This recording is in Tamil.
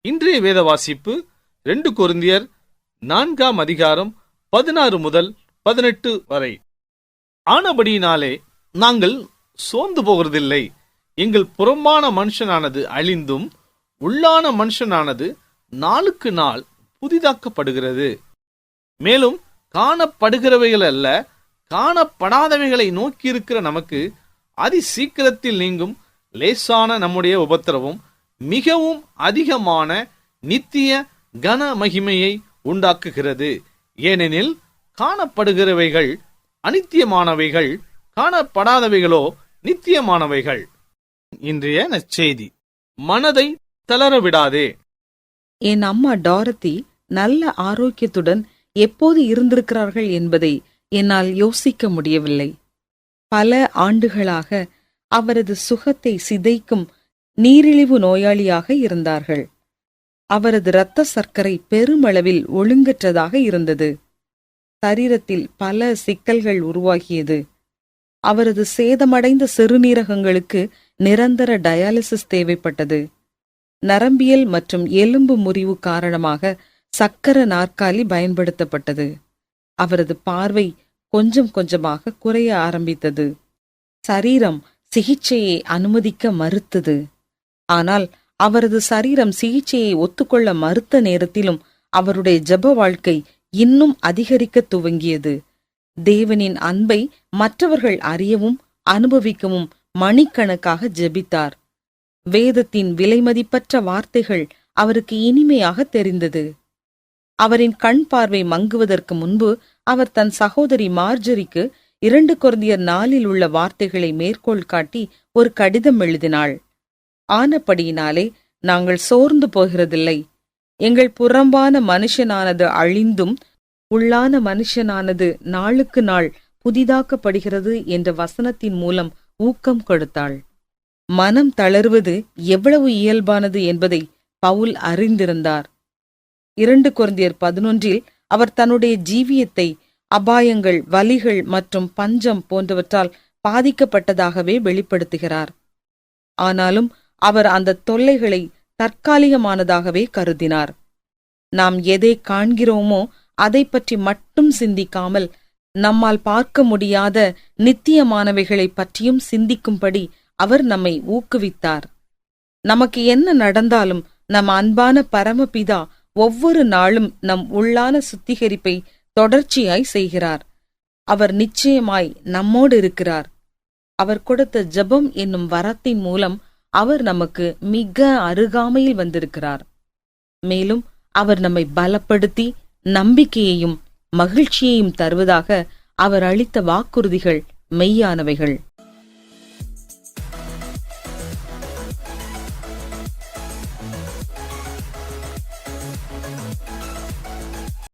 இன்றைய வேத வாசிப்பு ரெண்டு கொருந்தியர் நான்காம் அதிகாரம் பதினாறு முதல் பதினெட்டு வரை. ஆனபடியினாலே நாங்கள் சோர்ந்து போகிறதில்லை. எங்கள் புறம்பான மனுஷனானது அழிந்தும் உள்ளான மனுஷனானது நாளுக்கு நாள் புதிதாக்கப்படுகிறது. மேலும் காணப்படுகிறவைகள் அல்ல காணப்படாதவைகளை நோக்கி இருக்கிற நமக்கு அதி சீக்கிரத்தில் நீங்கும் லேசான நம்முடைய உபத்திரவும் மிகவும் அதிகமான நித்திய கன மகிமையை உண்டாக்குகிறது. ஏனெனில் காணப்படுகிறவைகள் அனித்தியமானவைகள் காணப்படாதவைகளோ நித்தியமானவைகள். இன்றைய நற்செய்தி. மனதை தளரவிடாதே என் அம்மா டாரதி நல்ல ஆரோக்கியத்துடன் எப்போது இருந்திருக்கிறார்கள் என்பதை என்னால் யோசிக்க முடியவில்லை. பல ஆண்டுகளாக அவரது சுகத்தை சிதைக்கும் நீரிழிவு நோயாளியாக இருந்தார்கள். அவரது இரத்த சர்க்கரை பெருமளவில் ஒழுங்கற்றதாக இருந்தது. சரீரத்தில் பல சிக்கல்கள் உருவாகியது. அவரது சேதமடைந்த சிறுநீரகங்களுக்கு நிரந்தர டயாலிசிஸ் தேவைப்பட்டது. நரம்பியல் மற்றும் எலும்பு முறிவு காரணமாக சக்கர நாற்காலி பயன்படுத்தப்பட்டது. அவரது பார்வை கொஞ்சம் கொஞ்சமாக குறைய ஆரம்பித்தது. சரீரம் சிகிச்சையை அனுமதிக்க மறுத்தது. ஆனால் அவரது சரீரம் சிகிச்சையை ஒத்துக்கொள்ள மறுத்த நேரத்திலும் அவருடைய ஜெப வாழ்க்கை இன்னும் அதிகரிக்க துவங்கியது. தேவனின் அன்பை மற்றவர்கள் அறியவும் அனுபவிக்கவும் மணிக்கணக்காக ஜெபித்தார். வேதத்தின் விலைமதிப்பற்ற வார்த்தைகள் அவருக்கு இனிமையாக தெரிந்தது. அவரின் கண் பார்வை மங்குவதற்கு முன்பு அவர் தன் சகோதரி மார்ஜரிக்கு இரண்டு கொரிந்தியர் நாளில் உள்ள வார்த்தைகளை மேற்கோள் காட்டி ஒரு கடிதம் எழுதினாள். ஆனபடியினாலே நாங்கள் சோர்ந்து போகிறதில்லை. எங்கள் புறம்பான மனுஷனானது அழிந்தும் உள்ளான மனுஷனானது நாளுக்கு நாள் புதிதாக்கப்படுகிறது என்ற வசனத்தின் மூலம் ஊக்கம் கொடுத்தாள். மனம் தளர்வது எவ்வளவு இயல்பானது என்பதை பவுல் அறிந்திருந்தார். இரண்டு குருந்தியர் பதினொன்றில் அவர் தன்னுடைய ஜீவியத்தை அபாயங்கள் வலிகள் மற்றும் பஞ்சம் போன்றவற்றால் பாதிக்கப்பட்டதாகவே வெளிப்படுத்துகிறார். ஆனாலும் அவர் அந்த தொல்லைகளை தற்காலிகமானதாகவே கருதினார். நாம் எதை காண்கிறோமோ அதை பற்றி மட்டும் சிந்திக்காமல் நம்மால் பார்க்க முடியாத நித்தியமானவைகளைப் பற்றியும் சிந்திக்கும்படி அவர் நம்மை ஊக்குவித்தார். நமக்கு என்ன நடந்தாலும் நம் அன்பான பரமபிதா ஒவ்வொரு நாளும் நம் உள்ளான சுத்திகரிப்பை தொடர்ச்சியாய் செய்கிறார். அவர் நிச்சயமாய் நம்மோடு இருக்கிறார். அவர் கொடுத்த ஜெபம் என்னும் வரத்தின் மூலம் அவர் நமக்கு மிக அருகாமையில் வந்திருக்கிறார். மேலும் அவர் நம்மை பலப்படுத்தி நம்பிக்கையையும் மகிழ்ச்சியையும் தருவதாக அவர் அளித்த வாக்குறுதிகள் மெய்யானவைகள்.